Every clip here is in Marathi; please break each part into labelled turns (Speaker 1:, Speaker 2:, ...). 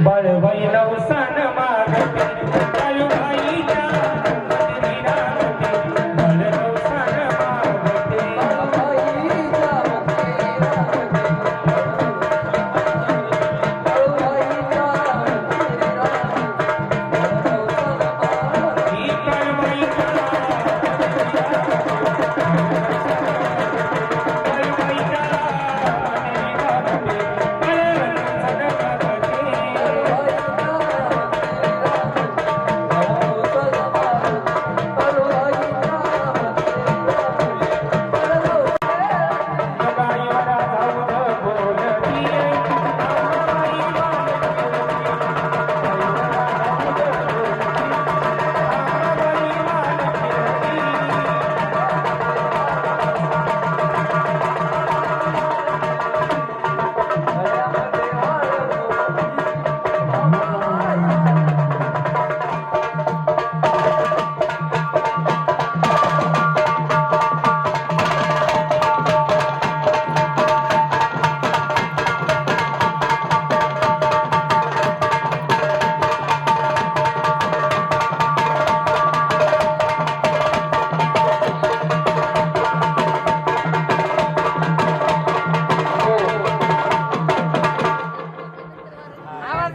Speaker 1: बळवैनवसान मागते.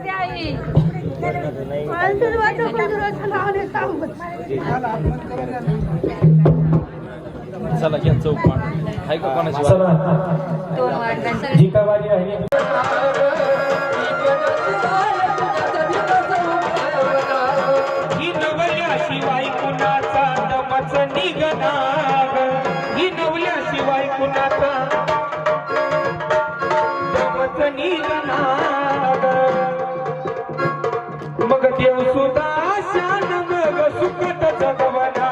Speaker 2: करते आई.
Speaker 3: पंधरवाचं पंधरवाचं आहे का कोणाची
Speaker 2: दोन वाजता
Speaker 1: जिकाबाजी आहे? ही नवल्याशिवाय कुणाचा दमच निघणार. देव सुद्धा शान मग सुखत जगवना.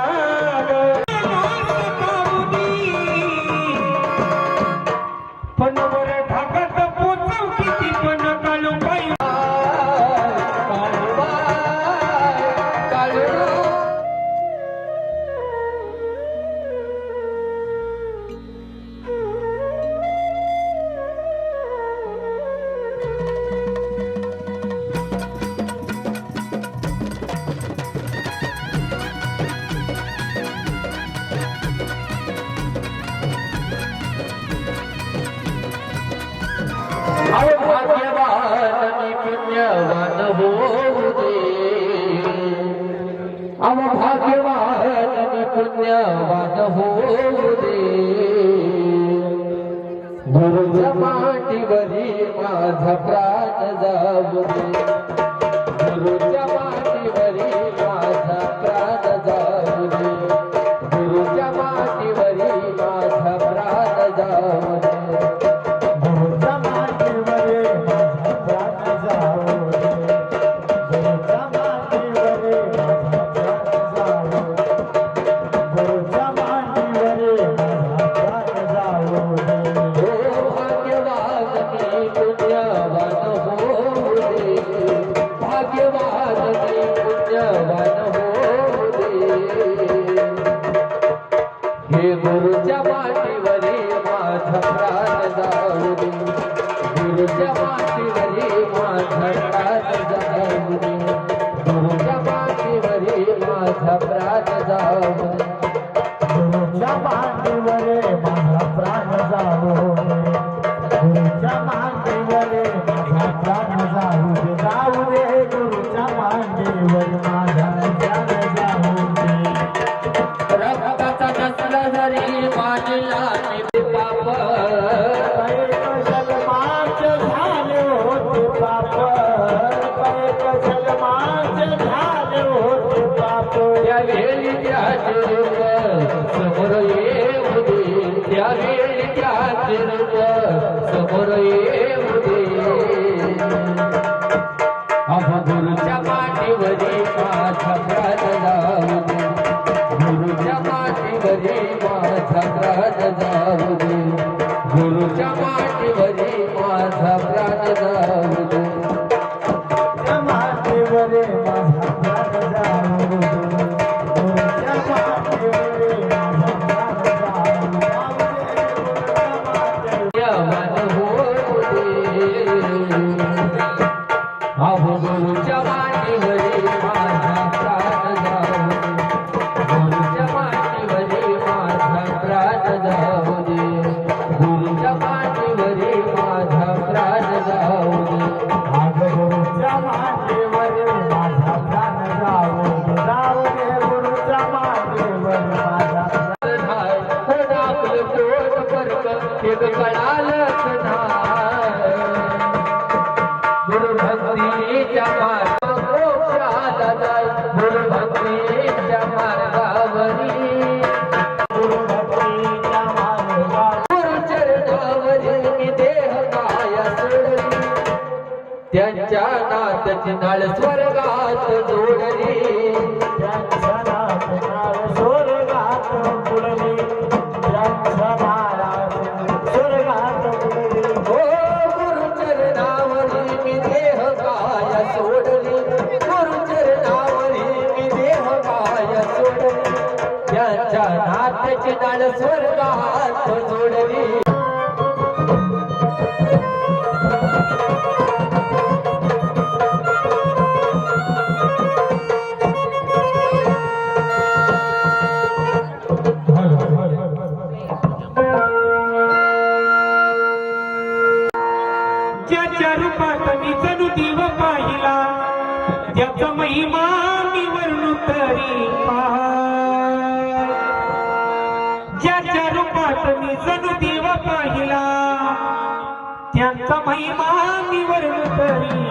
Speaker 1: Thank you. घर माझ्या स्वर्गात जोडली. मानी
Speaker 4: वर्ण करी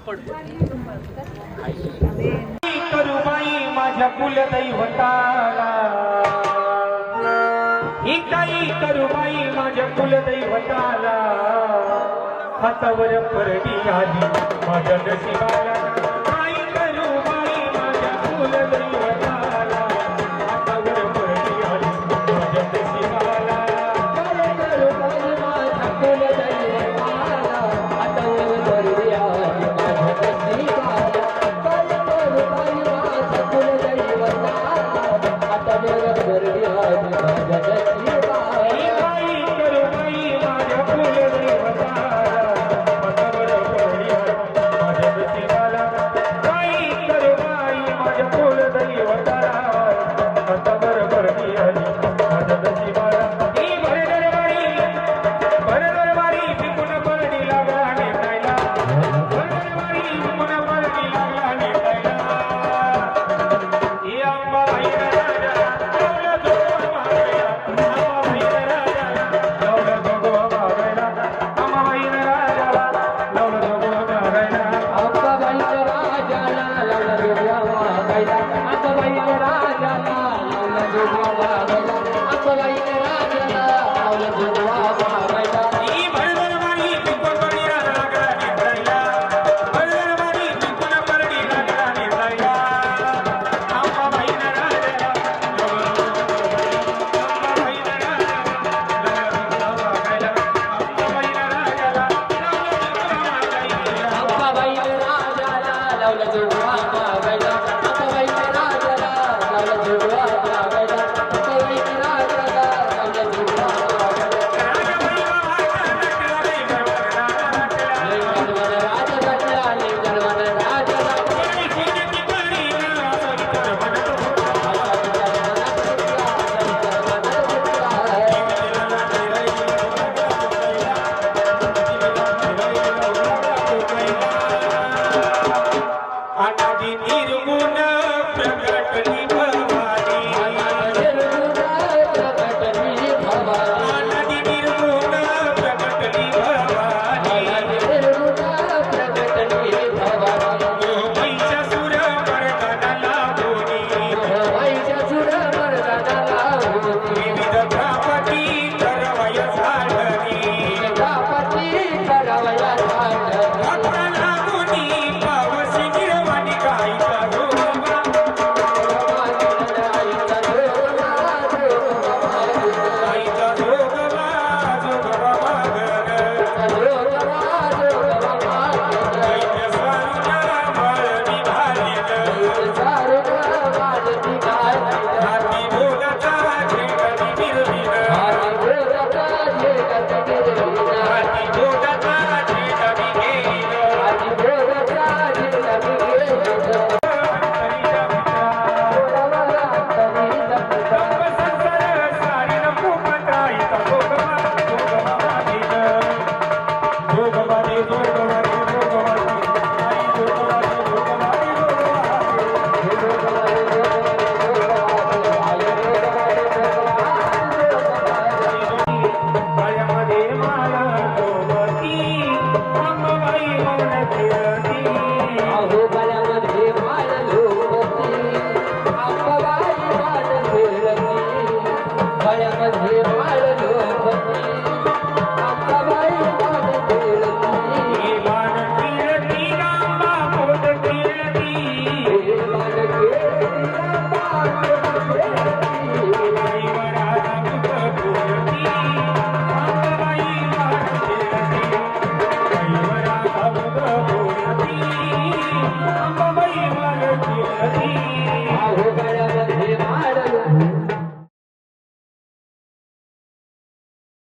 Speaker 4: आपण करू माझ्या काही करू माझ्या कुलदैवताला हातावर परडी आली माझ्या नशिबाला. Thank you.